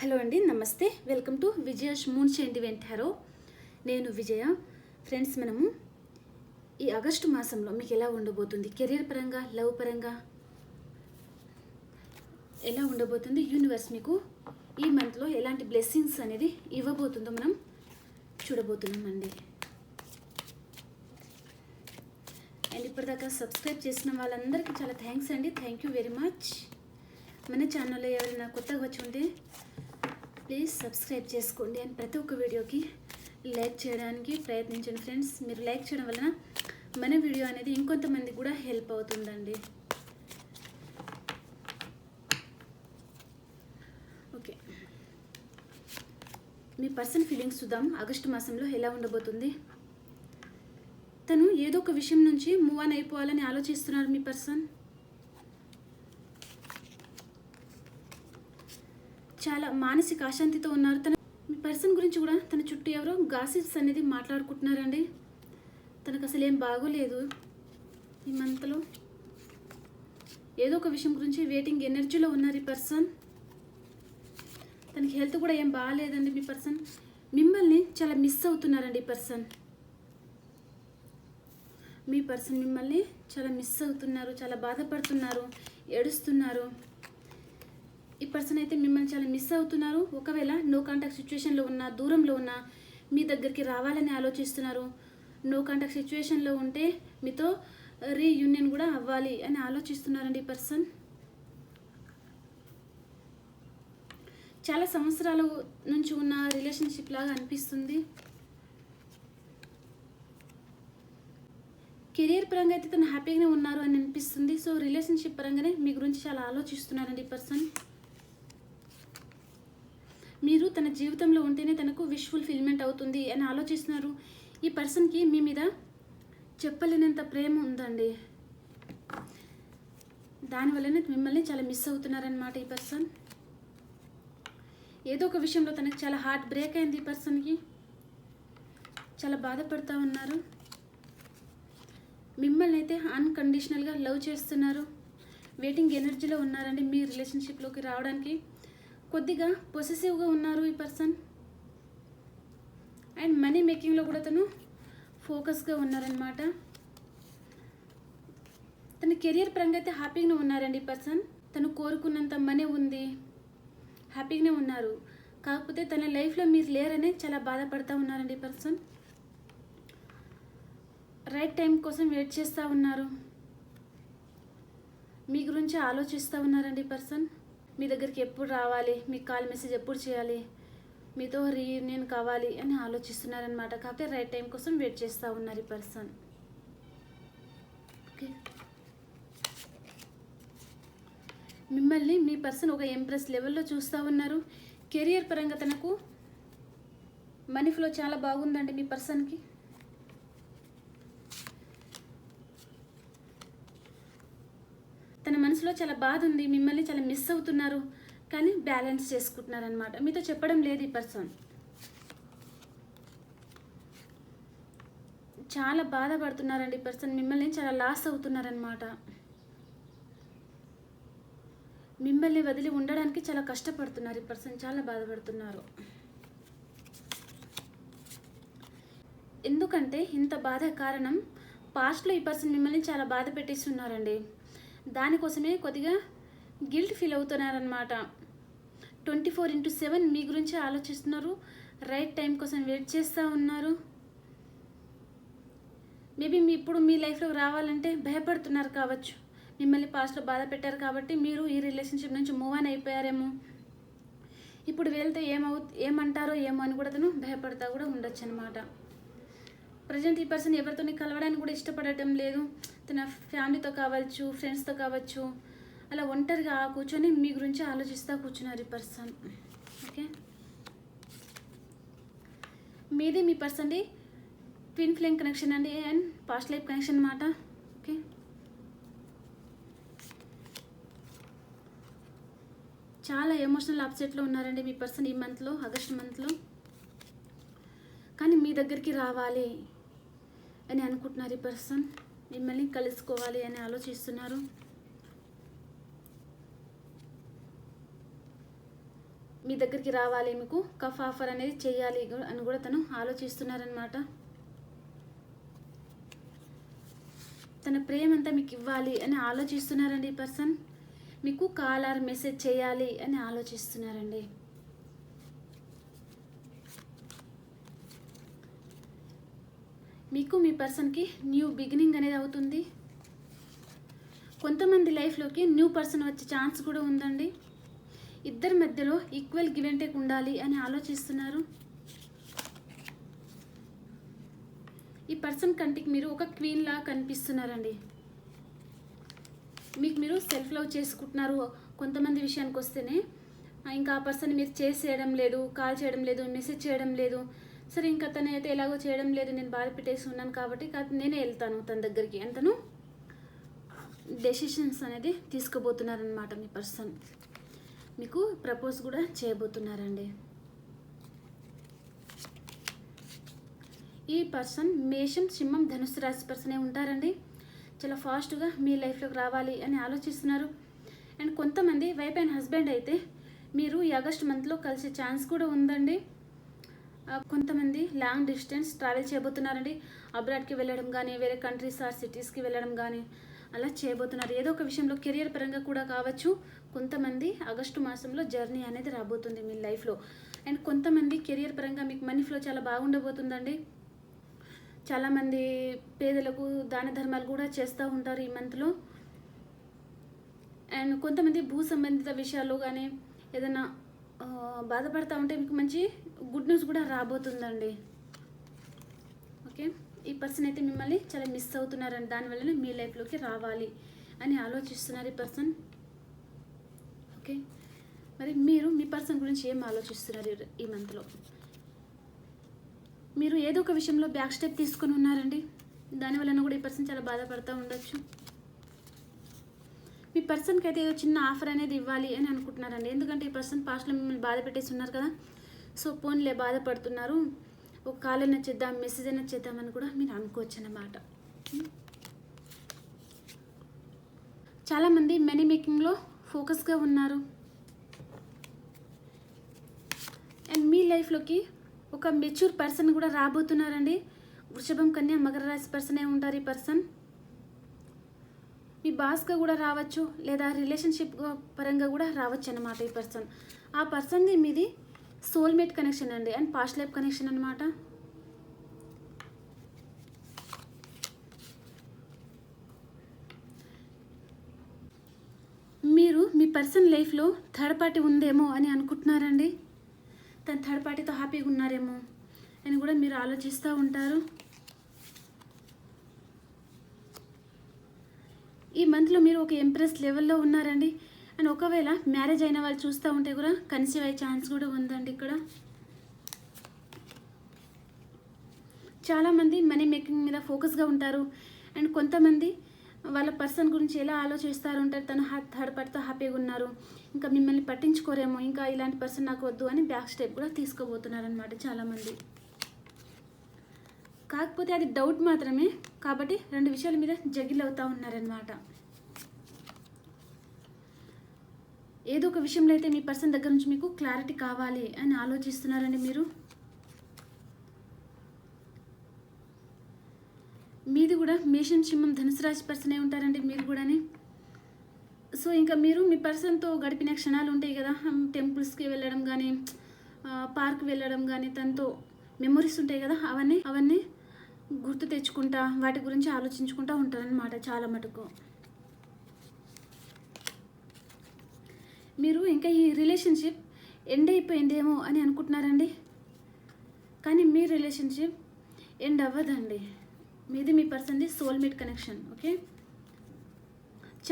Hello అండి నమస్తే. Welcome to Vijaya మూన్ చేంటి వెంటారో. నేను విజయ. ఫ్రెండ్స్ మనము ఈ ఆగస్టు మాసంలో మీకు ఎలా ఉండబోతుంది? కెరీర్ పరంగా లవ్ పరంగా? ఎలా ఉండబోతుంది? యూనివర్స్ మీకు ఈ మంత్లో ఎలాంటి బ్లెస్సింగ్స్ అనేది ఇవ్వబోతుందో మనం చూడబోతున్నామండి. అండ్ ఇప్పటిదాకా సబ్స్క్రైబ్ చేసిన వాళ్ళందరికీ చాలా థ్యాంక్స్ అండి. Thank you very much. మన ఛానల్లో ఎవరైనా కొత్తగా వచ్చి ఉంటే ప్లీజ్ సబ్స్క్రైబ్ చేసుకోండి అండ్ ప్రతి ఒక్క వీడియోకి లైక్ చేయడానికి ప్రయత్నించండి ఫ్రెండ్స్. మీరు లైక్ చేయడం వలన మన వీడియో అనేది ఇంకొంతమందికి కూడా హెల్ప్ అవుతుందండి. ఓకే. మీ పర్సన్ ఫీలింగ్స్ చూద్దాం. ఆగస్టు మాసంలో ఎలా ఉండబోతుంది? తను ఏదో ఒక విషయం నుంచి మూవ్ ఆన్ అయిపోవాలని ఆలోచిస్తున్నారు మీ పర్సన్. చాలా మానసిక అశాంతితో ఉన్నారు. తన మీ పర్సన్ గురించి కూడా తన చుట్టూ ఎవరో గాసిప్స్ అనేది మాట్లాడుకుంటున్నారండి. తనకు అసలు ఏం బాగోలేదు. ఈ మంత్లో ఏదో ఒక విషయం గురించి వెయిటింగ్ ఎనర్జీలో ఉన్నారు ఈ పర్సన్. తనకి హెల్త్ కూడా ఏం బాగాలేదండి మీ పర్సన్. మిమ్మల్ని చాలా మిస్ అవుతున్నారండి ఈ పర్సన్. మీ పర్సన్ మిమ్మల్ని చాలా మిస్ అవుతున్నారు చాలా బాధపడుతున్నారు ఏడుస్తున్నారు. ఈ పర్సన్ అయితే మిమ్మల్ని చాలా మిస్ అవుతున్నారు. ఒకవేళ నో కాంటాక్ట్ సిచ్యువేషన్లో ఉన్న దూరంలో ఉన్న మీ దగ్గరికి రావాలని ఆలోచిస్తున్నారు. నో కాంటాక్ట్ సిచ్యువేషన్లో ఉంటే మీతో రీయూనియన్ కూడా అవ్వాలి అని ఆలోచిస్తున్నారండి ఈ పర్సన్ చాలా సంవత్సరాల నుంచి ఉన్న రిలేషన్షిప్ లాగా అనిపిస్తుంది. కెరియర్ పరంగా అయితే తను హ్యాపీగానే ఉన్నారు అని అనిపిస్తుంది. సో రిలేషన్షిప్ పరంగానే మీ గురించి చాలా ఆలోచిస్తున్నారండి ఈ పర్సన్ మీరు తన జీవితంలో ఉంటేనే తనకు విష్ ఫుల్ఫిల్మెంట్ అవుతుంది అని ఆలోచిస్తున్నారు. ఈ పర్సన్కి మీ మీద చెప్పలేనంత ప్రేమ ఉందండి. దానివల్లనే మిమ్మల్ని చాలా మిస్ అవుతున్నారనమాట ఈ పర్సన్. ఏదో ఒక విషయంలో తనకు చాలా హార్ట్ బ్రేక్ అయింది ఈ పర్సన్కి. చాలా బాధపడుతూ ఉన్నారు. మిమ్మల్ని అయితే అన్కండిషనల్గా లవ్ చేస్తున్నారు. వెయిటింగ్ ఎనర్జీలో ఉన్నారండి మీ రిలేషన్షిప్లోకి రావడానికి. కొద్దిగా పొసెసివ్గా ఉన్నారు ఈ పర్సన్ అండ్ మనీ మేకింగ్లో కూడా తను ఫోకస్గా ఉన్నారనమాట తన కెరియర్ పరంగా అయితే హ్యాపీగానే ఉన్నారండి ఈ పర్సన్ తను కోరుకున్నంత మనీ ఉంది. హ్యాపీగానే ఉన్నారు. కాకపోతే తన లైఫ్లో మీరు లేరనే చాలా బాధపడుతూ ఉన్నారండి ఈ పర్సన్ రైట్ టైం కోసం వెయిట్ చేస్తూ ఉన్నారు. మీ గురించి ఆలోచిస్తూ ఉన్నారండి ఈ పర్సన్ మీ దగ్గరికి ఎప్పుడు రావాలి? మీ కాల్ మెసేజ్ ఎప్పుడు చేయాలి? మీతో రీయూనియన్ కావాలి అని ఆలోచిస్తున్నారనమాట కాకపోతే రైట్ టైం కోసం వెయిట్ చేస్తూ ఉన్నారు ఈ పర్సన్ ఓకే మిమ్మల్ని మీ పర్సన్ ఒక ఎంప్రెస్ లెవెల్లో చూస్తూ ఉన్నారు. కెరియర్ పరంగా తనకు మనీ ఫ్లో చాలా బాగుందండి మీ పర్సన్కి తన మనసులో చాలా బాధ ఉంది మిమ్మల్ని చాలా మిస్ అవుతున్నారు. కానీ బ్యాలెన్స్ చేసుకుంటున్నారు అనమాట మీతో చెప్పడం లేదు ఈ పర్సన్ చాలా బాధపడుతున్నారండి ఈ పర్సన్ మిమ్మల్ని చాలా లాస్ అవుతున్నారనమాట మిమ్మల్ని వదిలి ఉండడానికి చాలా కష్టపడుతున్నారు ఈ పర్సన్ చాలా బాధపడుతున్నారు. ఎందుకంటే ఇంత బాధ కారణం పాస్ట్లో ఈ పర్సన్ మిమ్మల్ని చాలా బాధ ఉన్నారండి దానికోసమే కొద్దిగా గిల్ట్ ఫీల్ అవుతున్నారనమాట ట్వంటీ ఫోర్ ఇంటూ సెవెన్ మీ గురించి ఆలోచిస్తున్నారు. రైట్ టైం కోసం వెయిట్ చేస్తూ ఉన్నారు. మేబీ మీ ఇప్పుడు మీ లైఫ్లో రావాలంటే భయపడుతున్నారు కావచ్చు. మిమ్మల్ని పాస్ట్లో బాధ పెట్టారు కాబట్టి మీరు ఈ రిలేషన్షిప్ నుంచి మూవ్ ఆన్ అయిపోయారేమో. ఇప్పుడు వెళ్తే ఏమవు ఏమంటారో ఏమో అని కూడా అతను భయపడతా కూడా ఉండొచ్చు అనమాట ప్రజెంట్ ఈ పర్సన్ ఎవరితోని కలవడానికి కూడా ఇష్టపడటం లేదు. తన ఫ్యామిలీతో కావచ్చు ఫ్రెండ్స్తో కావచ్చు అలా ఒంటరిగా కూర్చొని మీ గురించి ఆలోచిస్తూ కూర్చున్నారు ఈ పర్సన్. ఓకే? మీది మీ పర్సన్ది? ట్విన్ ఫ్లేమ్ కనెక్షన్ అండి అండ్ పాస్ట్ లైఫ్ కనెక్షన్ అన్నమాట ఓకే? చాలా ఎమోషనల్ అప్సెట్లో ఉన్నారండి మీ పర్సన్ ఈ మంత్లో ఆగస్ట్ మంత్లో. కానీ మీ దగ్గరికి రావాలి అని అనుకుంటున్నారు ఈ పర్సన్. మిమ్మల్ని కలుసుకోవాలి అని ఆలోచిస్తున్నారు? మీ దగ్గరికి రావాలి మీకు? కఫ్ ఆఫర్ అనేది చేయాలి అని కూడా తను ఆలోచిస్తున్నారనమాట తన ప్రేమంతా మీకు ఇవ్వాలి అని ఆలోచిస్తున్నారండి ఈ పర్సన్? మీకు కాల్ ఆర్ మెసేజ్ చేయాలి అని ఆలోచిస్తున్నారండి. మీకు మీ పర్సన్కి న్యూ బిగినింగ్ అనేది అవుతుంది. కొంతమంది లైఫ్లోకి న్యూ పర్సన్ వచ్చే ఛాన్స్ కూడా ఉందండి. ఇద్దరి మధ్యలో ఈక్వల్ గివ్ అండ్ టేక్ ఉండాలి అని ఆలోచిస్తున్నారు. ఈ పర్సన్ కంటికి మీరు ఒక క్వీన్ లా కనిపిస్తున్నారండి. మీకు మీరు సెల్ఫ్ లవ్ చేసుకుంటున్నారు కొంతమంది విషయానికి వస్తేనే. ఇంకా ఆ పర్సన్ మీరు చేసేయడం లేదు కాల్ చేయడం లేదు మెసేజ్ చేయడం లేదు సరే ఇంకా తను అయితే ఎలాగో చేయడం లేదు నేను బాధ పెట్టేసి ఉన్నాను కాబట్టి నేనే వెళ్తాను తన దగ్గరికి. అంతను డెసిషన్స్ అనేది తీసుకోబోతున్నారనమాట మీ పర్సన్ మీకు ప్రపోజ్ కూడా చేయబోతున్నారండి. ఈ పర్సన్ మేషం సింహం ధనుసు రాశి పర్సనే ఉంటారండి. చాలా ఫాస్ట్గా మీ లైఫ్లోకి రావాలి అని ఆలోచిస్తున్నారు. అండ్ కొంతమంది వైఫ్ అండ్ హస్బెండ్ అయితే మీరు ఈ ఆగస్ట్ మంత్లో కలిసే ఛాన్స్ కూడా ఉందండి. కొంతమంది లాంగ్ డిస్టెన్స్ ట్రావెల్ చేయబోతున్నారండి. అబ్రాడ్కి వెళ్ళడం కానీ వేరే కంట్రీస్ ఆర్ సిటీస్కి వెళ్ళడం కానీ అలా చేయబోతున్నారు. ఏదో ఒక విషయంలో కెరియర్ పరంగా కూడా కావచ్చు. కొంతమంది ఆగస్టు మాసంలో జర్నీ అనేది రాబోతుంది మీ లైఫ్లో అండ్ కొంతమంది కెరియర్ పరంగా మీకు మనీ ఫ్లో చాలా బాగుండబోతుందండి. చాలామంది పేదలకు దాన ధర్మాలు కూడా చేస్తూ ఉంటారు ఈ మంత్లో అండ్ కొంతమంది భూ సంబంధిత విషయాలు కానీ ఏదైనా బాధపడతా ఉంటే మీకు మంచి గుడ్ న్యూస్ కూడా రాబోతుందండి. ఓకే? ఈ పర్సన్ అయితే మిమ్మల్ని చాలా మిస్ అవుతున్నారని దానివల్లనే మీ లైఫ్లోకి రావాలి అని ఆలోచిస్తున్నారు ఈ పర్సన్. ఓకే? మరి మీరు మీ పర్సన్ గురించి ఏం ఆలోచిస్తున్నారు ఈ- మంత్లో? మీరు ఏదో ఒక విషయంలో బ్యాక్ స్టెప్ తీసుకొని ఉన్నారండి. దానివలన కూడా ఈ పర్సన్ చాలా బాధపడుతూ ఉండొచ్చు. మీ పర్సన్కి అయితే ఏదో చిన్న ఆఫర్ అనేది ఇవ్వాలి అని అనుకుంటున్నారండి. ఎందుకంటే ఈ పర్సన్ పాస్ట్లో మిమ్మల్ని బాధ పెట్టేసి ఉన్నారు కదా. సో పోన్లే బాధపడుతున్నారు. ఒక కాల్ అయినా చేద్దాం మెసేజ్ అయినా చేద్దామని కూడా మీరు అనుకోవచ్చు అన్నమాట. చాలామంది మనీ మేకింగ్లో ఫోకస్గా ఉన్నారు. అండ్ మీ లైఫ్లోకి ఒక మెచ్యూర్ పర్సన్ కూడా రాబోతున్నారండి. వృషభం కన్యా మకర రాశి పర్సనే ఉంటారు ఈ పర్సన్. మీ బాస్గా కూడా రావచ్చు లేదా రిలేషన్షిప్ పరంగా కూడా రావచ్చు అనమాట ఈ పర్సన్. ఆ పర్సన్ది మీది సోల్మేట్ కనెక్షన్ అండి అండ్ పాస్ట్ లైఫ్ కనెక్షన్ అనమాట మీరు మీ పర్సన్ లైఫ్లో థర్డ్ పార్టీ ఉందేమో అని అనుకుంటున్నారండి? తన థర్డ్ పార్టీతో హ్యాపీగా ఉన్నారేమో అని కూడా మీరు ఆలోచిస్తూ ఉంటారు. ఈ మంత్లో మీరు ఒక ఎంప్రెస్ లెవెల్లో ఉన్నారండి. అండ్ ఒకవేళ మ్యారేజ్ అయిన వాళ్ళు చూస్తూ ఉంటే కూడా కన్సీవ్ అయ్యే ఛాన్స్ కూడా ఉందండి ఇక్కడ. చాలామంది మనీ మేకింగ్ మీద ఫోకస్గా ఉంటారు. అండ్ కొంతమంది వాళ్ళ పర్సన్ గురించి ఎలా ఆలోచిస్తారు ఉంటారు తను థర్డ్ పార్టీతో హ్యాపీగా ఉన్నారు. ఇంకా మిమ్మల్ని పట్టించుకోరేమో ఇంకా ఇలాంటి పర్సన్ నాకు వద్దు అని బ్యాక్ స్టెప్ కూడా తీసుకోబోతున్నారు అనమాట చాలామంది. కాకపోతే అది డౌట్ మాత్రమే. కాబట్టి రెండు విషయాల మీద జగిల్ అవుతూ ఉన్నారనమాట ఏదో ఒక విషయంలో అయితే మీ పర్సన్ దగ్గర నుంచి మీకు క్లారిటీ కావాలి అని ఆలోచిస్తున్నారండి మీరు? మీది కూడా మేషం సింహం ధనుసు రాశి పర్సనే ఉంటారండి మీరు కూడాని. సో ఇంకా మీరు మీ పర్సన్తో గడిపిన క్షణాలు ఉంటాయి కదా. టెంపుల్స్కి వెళ్ళడం కానీ పార్క్ వెళ్ళడం కానీ తనతో మెమొరీస్ ఉంటాయి కదా. అవన్నీ అవన్నీ గుర్తు తెచ్చుకుంటా వాటి గురించి ఆలోచించుకుంటా ఉంటారనమాట చాలా మటుకు. మీరు ఇంకా ఈ రిలేషన్షిప్ ఎండ్ అయిపోయిందేమో అని అనుకుంటున్నారండి? కానీ మీ రిలేషన్షిప్ ఎండ్ అవ్వదండి. మీది మీ పర్సన్ది సోల్మేట్ కనెక్షన్ ఓకే?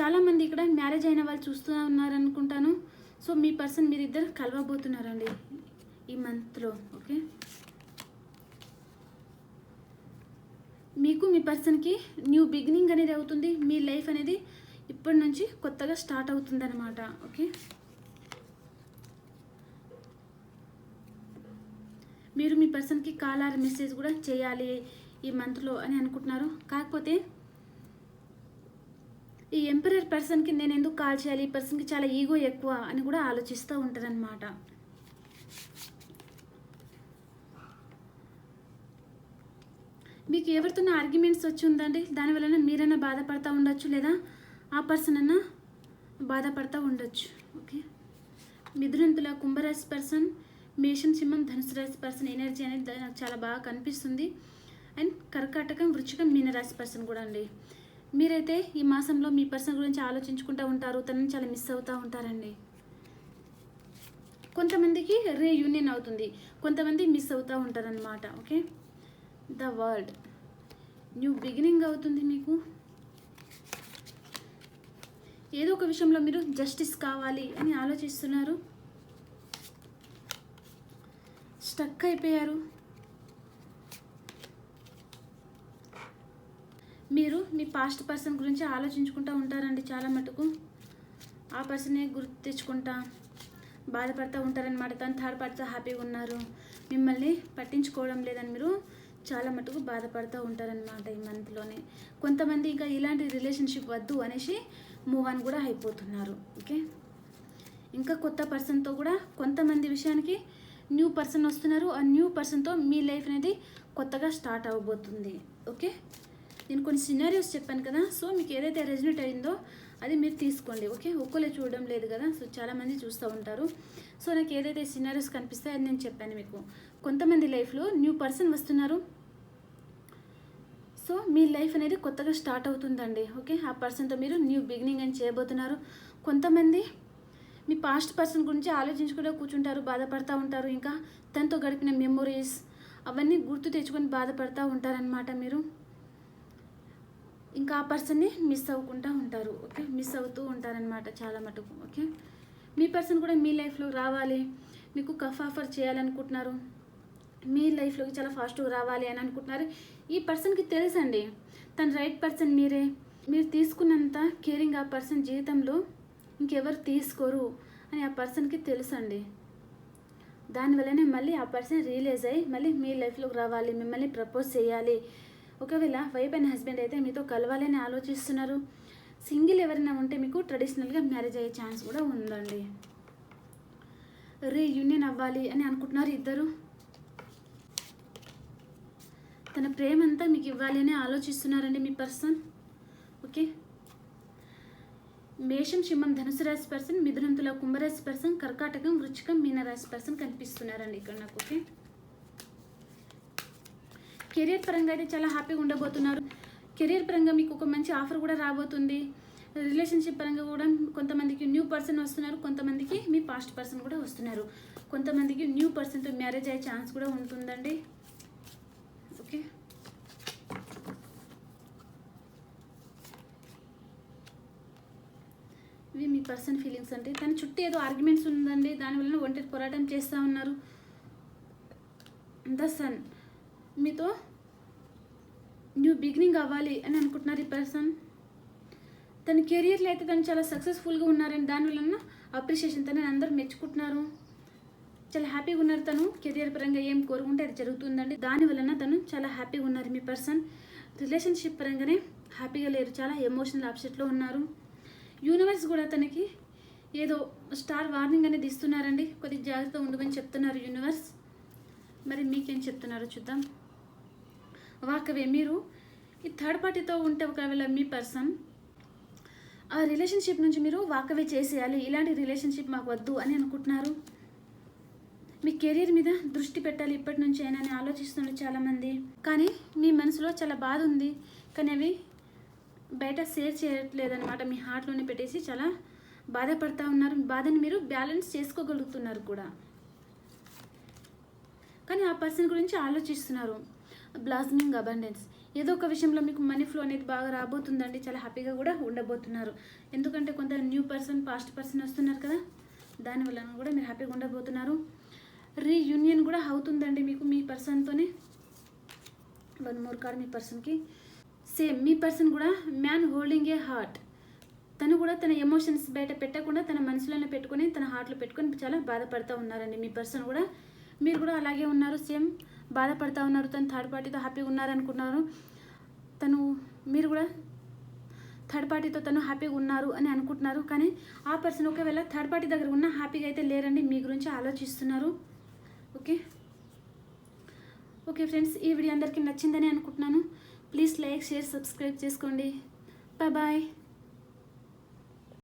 చాలామంది ఇక్కడ మ్యారేజ్ అయిన వాళ్ళు చూస్తూ ఉన్నారనుకుంటాను. సో మీ పర్సన్ మీరిద్దరు కలవబోతున్నారండి ఈ మంత్లో ఓకే? మీకు మీ పర్సన్కి న్యూ బిగినింగ్ అనేది అవుతుంది మీ లైఫ్ అనేది ఇప్పటి నుంచి కొత్తగా స్టార్ట్ అవుతుంది అనమాట ఓకే? మీరు మీ పర్సన్కి కాల్ ఆర్ మెసేజ్ కూడా చేయాలి ఈ మంత్లో అని అనుకుంటున్నారు. కాకపోతే ఈ ఎంపరర్ పర్సన్కి నేను ఎందుకు కాల్ చేయాలి? ఈ పర్సన్కి చాలా ఈగో ఎక్కువ అని కూడా ఆలోచిస్తూ ఉంటారనమాట మీకు ఎవరితోనో ఆర్గ్యుమెంట్స్ వచ్చి ఉందండి దానివలన మీరైనా బాధపడతా ఉండొచ్చు లేదా? ఆ పర్సన్ అన్నా బాధపడతా ఉండొచ్చు ఓకే మిథునంతుల కుంభరాశి పర్సన్ మేషం సింహం ధనుసు రాశి పర్సన్ ఎనర్జీ అనేది నాకు చాలా బాగా కనిపిస్తుంది. అండ్ కర్కాటకం వృచ్చికం మీనరాశి పర్సన్ కూడా అండి. మీరైతే ఈ మాసంలో మీ పర్సన్ గురించి ఆలోచించుకుంటూ ఉంటారు తనని చాలా మిస్ అవుతూ ఉంటారండి. కొంతమందికి రీయూనియన్ అవుతుంది కొంతమంది మిస్ అవుతూ ఉంటారనమాట okay the world new beginning అవుతుంది మీకు ఏదో ఒక విషయంలో మీరు జస్టిస్ కావాలి అని ఆలోచిస్తున్నారు. స్టక్ అయిపోయారు. మీరు మీ పాస్ట్ పర్సన్ గురించి ఆలోచించుకుంటూ ఉంటారండి చాలా మటుకు. ఆ పర్సనే గుర్తు తెచ్చుకుంటా బాధపడతా ఉంటారనమాట తను థర్డ్ పార్టీతో హ్యాపీగా ఉన్నారు. మిమ్మల్ని పట్టించుకోవడం లేదని మీరు చాలా మటుకు బాధపడుతూ ఉంటారనమాట ఈ మంత్లోనే కొంతమంది ఇంకా ఇలాంటి రిలేషన్షిప్ వద్దు అనేసి మూవ్ అని కూడా అయిపోతున్నారు ఓకే ఇంకా కొత్త పర్సన్తో కూడా కొంతమంది విషయానికి న్యూ పర్సన్ వస్తున్నారు. ఆ న్యూ పర్సన్తో మీ లైఫ్ అనేది కొత్తగా స్టార్ట్ అవ్వబోతుంది ఓకే నేను కొన్ని సినారియోస్ చెప్పాను కదా సో మీకు ఏదైతే రెజినేట్ అయిందో అది మీరు తీసుకోండి ఓకే ఒక్కలే చూడడం లేదు కదా సో చాలామంది చూస్తూ ఉంటారు. సో నాకు ఏదైతే సినారియోస్ కనిపిస్తాయో అది నేను చెప్పాను మీకు. కొంతమంది లైఫ్లో న్యూ పర్సన్ వస్తున్నారు సో మీ లైఫ్ అనేది కొత్తగా స్టార్ట్ అవుతుందండి ఓకే? ఆ పర్సన్తో మీరు న్యూ బిగినింగ్ అని చేయబోతున్నారు. కొంతమంది మీ పాస్ట్ పర్సన్ గురించి ఆలోచించుకుంటూ కూర్చుంటారు బాధపడతా ఉంటారు. ఇంకా తనతో గడిపిన మెమొరీస్ అవన్నీ గుర్తు తెచ్చుకొని బాధపడతా ఉంటారనమాట మీరు. ఇంకా ఆ పర్సన్ని మిస్ అవ్వకుండా ఉంటారు ఓకే? మిస్ అవుతూ ఉంటారనమాట చాలా మటుకు ఓకే? మీ పర్సన్ కూడా మీ లైఫ్లో రావాలి మీకు కఫ్ ఆఫర్ చేయాలనుకుంటున్నారు. మీ లైఫ్లోకి చాలా ఫాస్ట్గా రావాలి అని అనుకుంటున్నారు. ఈ పర్సన్కి తెలుసండి తన రైట్ పర్సన్ మీరే. మీరు తీసుకున్నంత కేరింగ్ ఆ పర్సన్ జీవితంలో ఇంకెవరు తీసుకోరు అని ఆ పర్సన్కి తెలుసండి. దానివల్లనే మళ్ళీ ఆ పర్సన్ రియలైజ్ అయ్యి మళ్ళీ మీ లైఫ్లోకి రావాలి మిమ్మల్ని ప్రపోజ్ చేయాలి. ఒకవేళ వైఫ్ అండ్ హస్బెండ్ అయితే మీతో కలవాలని ఆలోచిస్తున్నారు. సింగిల్ ఎవరైనా ఉంటే మీకు ట్రెడిషనల్గా మ్యారేజ్ అయ్యే ఛాన్స్ కూడా ఉందండి. రీయూనియన్ అవ్వాలి అని అనుకుంటున్నారు ఇద్దరు. తన ప్రేమ అంతా మీకు ఇవ్వాలి అని ఆలోచిస్తున్నారండి మీ పర్సన్. ఓకే? మేషం సింహం ధనుసు రాశి పర్సన్ మిథునంతుల కుంభరాశి పర్సన్ కర్కాటకం వృచ్చికం మీనరాశి పర్సన్ కనిపిస్తున్నారండి ఇక్కడ నాకు ఓకే? కెరియర్ పరంగా అయితే చాలా హ్యాపీగా ఉండబోతున్నారు. కెరియర్ పరంగా మీకు ఒక మంచి ఆఫర్ కూడా రాబోతుంది. రిలేషన్షిప్ పరంగా కూడా కొంతమందికి న్యూ పర్సన్ వస్తున్నారు కొంతమందికి మీ పాస్ట్ పర్సన్ కూడా వస్తున్నారు. కొంతమందికి న్యూ పర్సన్తో మ్యారేజ్ అయ్యే ఛాన్స్ కూడా ఉంటుందండి ఓకే ఇవి మీ పర్సన్ ఫీలింగ్స్ అంటే తన చుట్టూ ఏదో ఆర్గ్యుమెంట్స్ ఉందండి దానివల్ల ఒంటరి పోరాటం చేస్తూ ఉన్నారు. ద సన్ మీతో న్యూ బిగినింగ్ అవ్వాలి అని అనుకుంటున్నారు ఈ పర్సన్ తన కెరియర్లో అయితే తను చాలా సక్సెస్ఫుల్గా ఉన్నారని దానివల్ల అప్రిషియేషన్ తనని అందరూ మెచ్చుకుంటున్నారు. చాలా హ్యాపీగా ఉన్నారు తను. కెరియర్ పరంగా ఏం కోరుకుంటే అది జరుగుతుందండి. దాని వలన తను చాలా హ్యాపీగా ఉన్నారు మీ పర్సన్ రిలేషన్షిప్ పరంగానే హ్యాపీగా లేరు. చాలా ఎమోషనల్ అప్సెట్లో ఉన్నారు. యూనివర్స్ కూడా తనకి ఏదో స్టార్ వార్నింగ్ అనేది ఇస్తున్నారండి. కొద్దిగా జాగ్రత్తగా ఉండమని చెప్తున్నారు యూనివర్స్. మరి మీకేం చెప్తున్నారో చూద్దాం. వాకవే మీరు ఈ థర్డ్ పార్టీతో ఉంటే ఒకవేళ మీ పర్సన్ ఆ రిలేషన్షిప్ నుంచి మీరు వాకవే చేసేయాలి. ఇలాంటి రిలేషన్షిప్ మాకు వద్దు అని అనుకుంటున్నారు. మీ కెరీర్ మీద దృష్టి పెట్టాలి ఇప్పటి నుంచి అయినా అని ఆలోచిస్తున్నారు చాలామంది. కానీ మీ మనసులో చాలా బాధ ఉంది. కానీ అవి బయట షేర్ చేయట్లేదనమాట మీ హార్ట్లోనే పెట్టేసి చాలా బాధపడతా ఉన్నారు. బాధని మీరు బ్యాలెన్స్ చేసుకోగలుగుతున్నారు కూడా. కానీ ఆ పర్సన్ గురించి ఆలోచిస్తున్నారు. బ్లాస్మింగ్ అబండెన్స్ ఏదో ఒక విషయంలో మీకు మనీ ఫ్లో అనేది బాగా రాబోతుందండి. చాలా హ్యాపీగా కూడా ఉండబోతున్నారు. ఎందుకంటే కొంత న్యూ పర్సన్ పాస్ట్ పర్సన్ వస్తున్నారు కదా. దానివల్ల కూడా మీరు హ్యాపీగా ఉండబోతున్నారు. రీయూనియన్ కూడా అవుతుందండి మీకు మీ పర్సన్తోనే వన్ మోర్ కార్డ్ మీ పర్సన్కి సేమ్ మీ పర్సన్ కూడా మ్యాన్ హోల్డింగ్ ఏ హార్ట్. తను కూడా తన ఎమోషన్స్ బయట పెట్టకుండా తన మనసులోనే పెట్టుకొని తన హార్ట్లో పెట్టుకొని చాలా బాధపడుతూ ఉన్నారండి. మీ పర్సన్ కూడా మీరు కూడా అలాగే ఉన్నారు సేమ్ బాధపడుతూ ఉన్నారు తను థర్డ్ పార్టీతో హ్యాపీగా ఉన్నారనుకున్నారు. తను మీరు కూడా థర్డ్ పార్టీతో తను హ్యాపీగా ఉన్నారు అని అనుకుంటున్నారు. కానీ ఆ పర్సన్ ఒకవేళ థర్డ్ పార్టీ దగ్గర ఉన్న హ్యాపీగా అయితే లేరండి. మీ గురించి ఆలోచిస్తున్నారు. ఓకే? ఓకే ఫ్రెండ్స్ ఈ వీడియో అందరికీ నచ్చిందని అనుకుంటున్నాను. ప్లీజ్ లైక్ షేర్ సబ్స్క్రైబ్ చేసుకోండి. Bye bye.